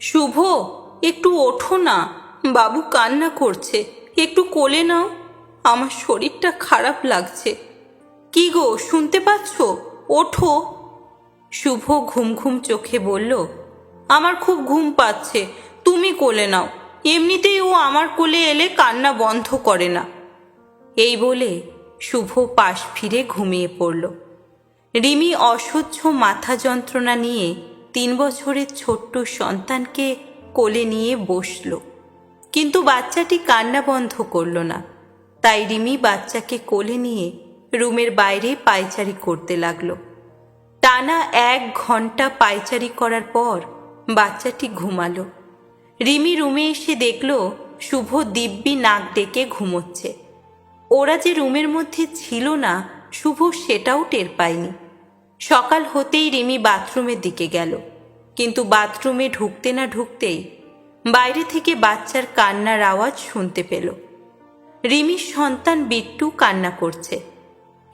শুভ, একটু ওঠো না। বাবু কান্না করছে। একটু কোলে নাও। আমার শরীরটা খারাপ লাগছে। কি গো, শুনতে পাচ্ছ? ওঠো। শুভ ঘুম ঘুম চোখে বলল, আমার খুব ঘুম পাচ্ছে, তুমি কোলে নাও। এমনিতেই ও আমার কোলে এলে কান্না বন্ধ করে না। এই বলে শুভ পাশ ফিরে ঘুমিয়ে পড়ল। রিমি অসহ্য মাথা যন্ত্রণা নিয়ে তিন বছরের ছোট্ট সন্তানকে কোলে নিয়ে বসল। কিন্তু বাচ্চাটি কান্না বন্ধ করল না। তাই রিমি বাচ্চাকে কোলে নিয়ে রুমের বাইরে পায়চারি করতে লাগল। টানা এক ঘণ্টা পায়চারি করার পর বাচ্চাটি ঘুমালো। রিমি রুমে এসে দেখল শুভ দিব্যি নাক ডেকে ঘুমোচ্ছে। ওরা যে রুমের মধ্যে ছিল না, শুভ সেটাও টের পায়নি। সকাল হতেই রিমি বাথরুমের দিকে গেল। কিন্তু বাথরুমে ঢুকতে না ঢুকতেই বাইরে থেকে বাচ্চার কান্নার আওয়াজ শুনতে পেল। রিমির সন্তান বিট্টু কান্না করছে।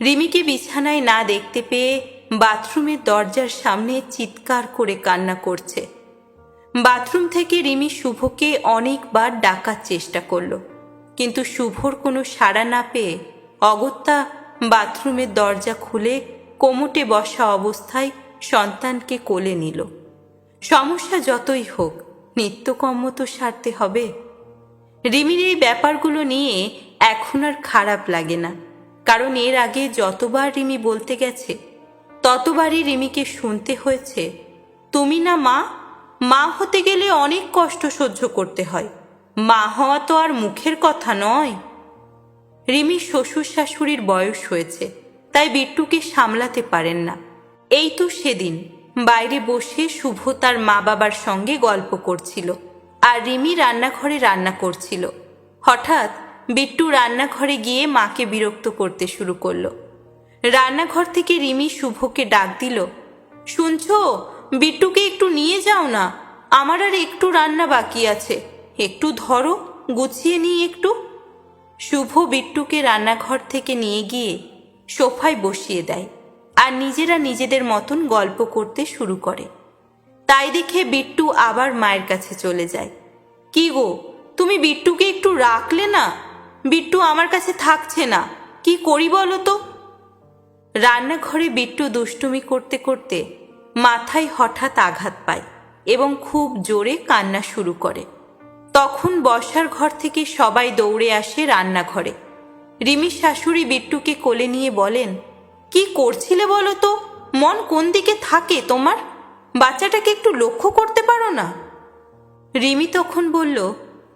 রিমিকে বিছানায় না দেখতে পেয়ে বাথরুমের দরজার সামনে চিৎকার করে কান্না করছে। বাথরুম থেকে রিমি শুভকে অনেকবার ডাকার চেষ্টা করল, কিন্তু শুভর কোনো সাড়া না পেয়ে অগত্যা বাথরুমের দরজা খুলে কোমটে বসা অবস্থায় সন্তানকে কোলে নিল। সমস্যা যতই হোক, নিত্যকর্ম তো সারতে হবে। রিমির এই ব্যাপারগুলো নিয়ে এখন আর খারাপ লাগে না, কারণ এর আগে যতবার রিমি বলতে গেছে, ততবারই রিমিকে শুনতে হয়েছে, তুমি না মা? মা হতে গেলে অনেক কষ্ট সহ্য করতে হয়। মা হওয়া তো আর মুখের কথা নয়। রিমির শ্বশুর শাশুড়ির বয়স হয়েছে। তাই বিট্টুকে সামলাতে পারেন না। এই তো সেদিন। বাইরে বসে শুভ তার মা বাবার সঙ্গে গল্প করছিল আর রিমি রান্নাঘরে রান্না করছিল। হঠাৎ বিট্টু রান্নাঘরে গিয়ে মাকে বিরক্ত করতে শুরু করল। রান্নাঘর থেকে রিমি শুভকে ডাক দিল, শুনছো? বিট্টুকে একটু নিয়ে যাও না। আমার আর একটু রান্না বাকি আছে। একটু ধরো, গুছিয়ে নিই একটু। শুভ বিট্টুকে রান্নাঘর থেকে নিয়ে গিয়ে সোফায় বসিয়ে দেয় আর নিজেরা নিজেদের মতন গল্প করতে শুরু করে। তাই দেখে বিট্টু আবার মায়ের কাছে চলে যায়। কি গো, তুমি বিট্টুকে একটু রাখলে না? বিট্টু আমার কাছে থাকছে না। কি করি বলো তো? রান্নাঘরে বিট্টু দুষ্টুমি করতে করতে মাথায় হঠাৎ আঘাত পায় এবং খুব জোরে কান্না শুরু করে। তখন বসার ঘর থেকে সবাই দৌড়ে আসে রান্নাঘরে। রিমির শাশুড়ি বিট্টুকে কোলে নিয়ে বলেন, কি করছিলে বলো তো? মন কোন দিকে থাকে তোমার? বাচ্চাটাকে একটু লক্ষ্য করতে পারো না? রিমি তখন বলল,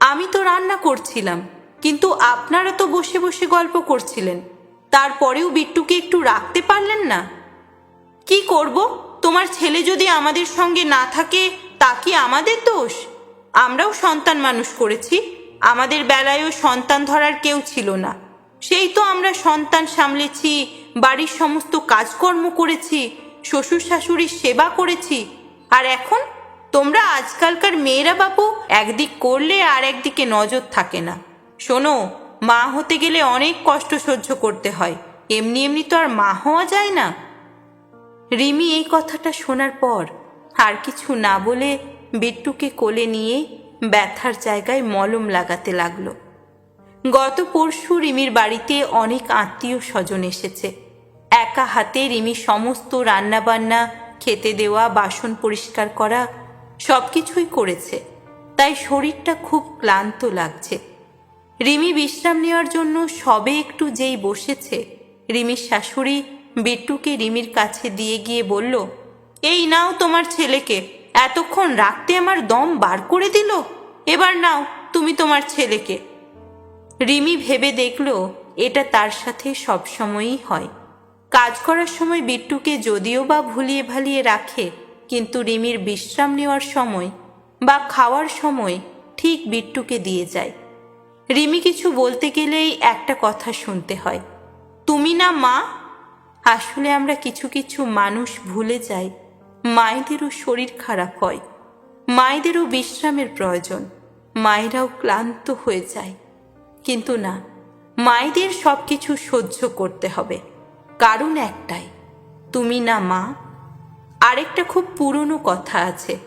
আমি তো রান্না করছিলাম, কিন্তু আপনারা তো বসে বসে গল্প করছিলেন, তারপরেও বিট্টুকে একটু রাখতে পারলেন না? কি করব? তোমার ছেলে যদি আমাদের সঙ্গে না থাকে, তা কি আমাদের দোষ? আমরাও সন্তান মানুষ করেছি, আমাদের বেলায়ও সন্তান ধরার কেউ ছিল না। সেই তো আমরা সন্তান সামলেছি, বাড়ির সমস্ত কাজকর্ম করেছি, শ্বশুর শাশুড়ির সেবা করেছি। আর এখন? তোমরা আজকালকার মেয়েরা বাপু, একদিক করলে আর একদিকে নজর থাকে না। শোনো, মা হতে গেলে অনেক কষ্ট সহ্য করতে হয়, এমনি এমনি তো আর মা হওয়া যায় না। রিমি এই কথাটা শোনার পর, আর কিছু না বলে বিট্টুকে কোলে নিয়ে ব্যথার জায়গায় মলম লাগাতে লাগল। গত পরশু রিমির বাড়িতে অনেক আত্মীয় স্বজন এসেছে। একা হাতে রিমি সমস্ত রান্নাবান্না, খেতে দেওয়া, বাসন পরিষ্কার করা সব কিছুই করেছে। তাই শরীরটা খুব ক্লান্ত লাগছে। রিমি বিশ্রাম নেওয়ার জন্য সবে একটু যেই বসেছে, রিমির শাশুড়ি বিট্টুকে রিমির কাছে দিয়ে গিয়ে বলল, এই নাও তোমার ছেলেকে, এতক্ষণ রাখতে আমার দম বার করে দিল। এবার নাও, তুমি তোমার ছেলেকে। রিমি ভেবে দেখল, এটা তার সাথে সবসময়ই হয়। কাজ করার সময় বিট্টুকে যদিও বা ভুলিয়ে ভালিয়ে রাখে, কিন্তু রিমির বিশ্রাম নেওয়ার সময় বা খাওয়ার সময় ঠিক বিট্টুকে দিয়ে যায়। রিমি কিছু বলতে গেলেই একটা কথা শুনতে হয়। তুমি না মা? আসলে আমরা কিছু কিছু মানুষ ভুলে যাই। মায়েদেরও শরীর খারাপ হয়। মায়েদেরও বিশ্রামের প্রয়োজন। মায়েরাও ক্লান্ত হয়ে যায়। কিন্তু না, মায়েদের সব কিছু সহ্য করতে হবে। কারণ একটাই, তুমি না মা। আরেকটা খুব পুরনো কথা আছে,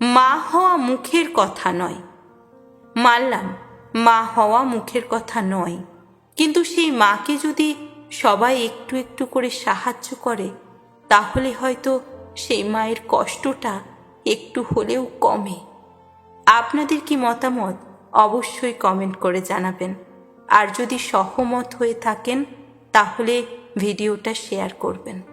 মা হওয়া মুখের কথা নয়। মানলাম, মা হওয়া মুখের কথা নয়, কিন্তু সেই মাকে যদি সবাই একটু একটু করে সাহায্য করে, তাহলে হয়তো সেই মায়ের কষ্টটা একটু হলেও কমে। আপনাদের কি মতামত? অবশ্যই কমেন্ট করে জানাবেন। আর যদি সহমত হয়ে থাকেন তাহলে ভিডিওটা শেয়ার করবেন।